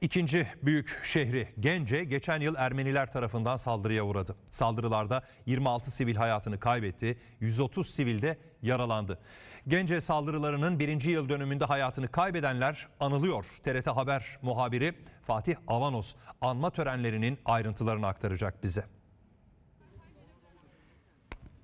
ikinci büyük şehri Gence geçen yıl Ermeniler tarafından saldırıya uğradı. Saldırılarda 26 sivil hayatını kaybetti, 130 sivil de yaralandı. Gence saldırılarının birinci yıl dönümünde hayatını kaybedenler anılıyor. TRT Haber muhabiri Fatih Avanos anma törenlerinin ayrıntılarını aktaracak bize.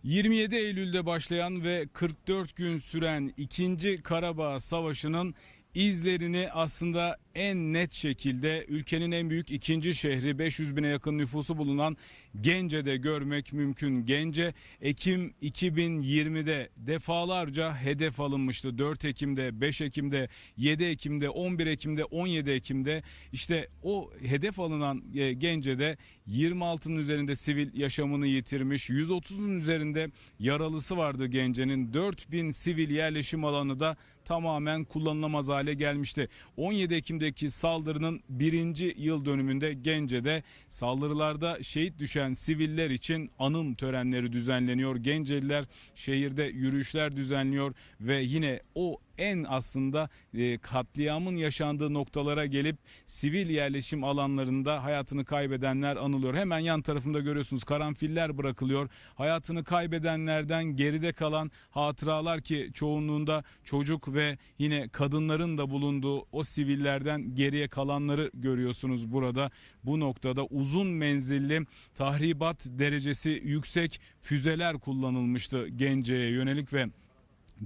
27 Eylül'de başlayan ve 44 gün süren 2. Karabağ Savaşı'nın izlerini aslında en net şekilde ülkenin en büyük ikinci şehri 500 bine yakın nüfusu bulunan Gence'de görmek mümkün. Gence Ekim 2020'de defalarca hedef alınmıştı. 4 Ekim'de, 5 Ekim'de, 7 Ekim'de, 11 Ekim'de, 17 Ekim'de işte o hedef alınan e, Gence'de 26'nın üzerinde sivil yaşamını yitirmiş. 130'un üzerinde yaralısı vardı Gence'nin. 4000 sivil yerleşim alanı da tamamen kullanılamaz hale gelmişti. 17 Ekim'deki saldırının birinci yıl dönümünde Gence'de saldırılarda şehit düşen siviller için anım törenleri düzenleniyor. Genceliler şehirde yürüyüşler düzenliyor ve yine o en aslında e, katliamın yaşandığı noktalara gelip sivil yerleşim alanlarında hayatını kaybedenler anılıyor. Hemen yan tarafımda görüyorsunuz karanfiller bırakılıyor. Hayatını kaybedenlerden geride kalan hatıralar ki çoğunluğunda çocuk ve yine kadınların da bulunduğu o sivillerden geriye kalanları görüyorsunuz burada. Bu noktada uzun menzilli tahribat derecesi yüksek füzeler kullanılmıştı Gence'ye yönelik ve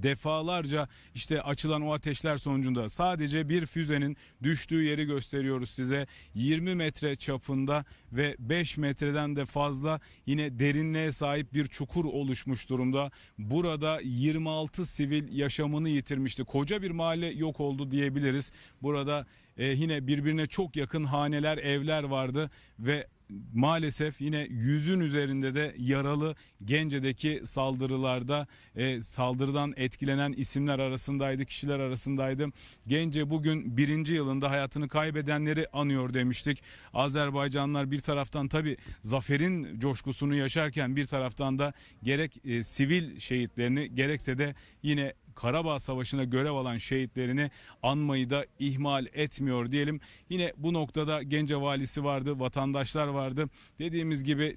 defalarca işte açılan o ateşler sonucunda sadece bir füzenin düştüğü yeri gösteriyoruz size. 20 metre çapında ve 5 metreden de fazla yine derinliğe sahip bir çukur oluşmuş durumda. Burada 26 sivil yaşamını yitirmişti. Koca bir mahalle yok oldu diyebiliriz. Burada e, yine birbirine çok yakın haneler, evler vardı ve maalesef yine yüzün üzerinde de yaralı Gence'deki saldırılarda e, saldırıdan etkilenen isimler arasındaydı, kişiler arasındaydı. Gence bugün birinci yılında hayatını kaybedenleri anıyor demiştik. Azerbaycanlılar bir taraftan tabi zaferin coşkusunu yaşarken bir taraftan da gerek e, sivil şehitlerini gerekse de yine Karabağ Savaşı'na görev alan şehitlerini anmayı da ihmal etmiyor diyelim. Yine bu noktada Gence valisi vardı, vatandaşlar vardı. Dediğimiz gibi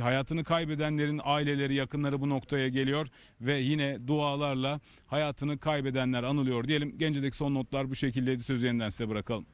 hayatını kaybedenlerin aileleri, yakınları bu noktaya geliyor ve yine dualarla hayatını kaybedenler anılıyor diyelim. Gence'deki son notlar bu şekildeydi. Sözü yeniden size bırakalım.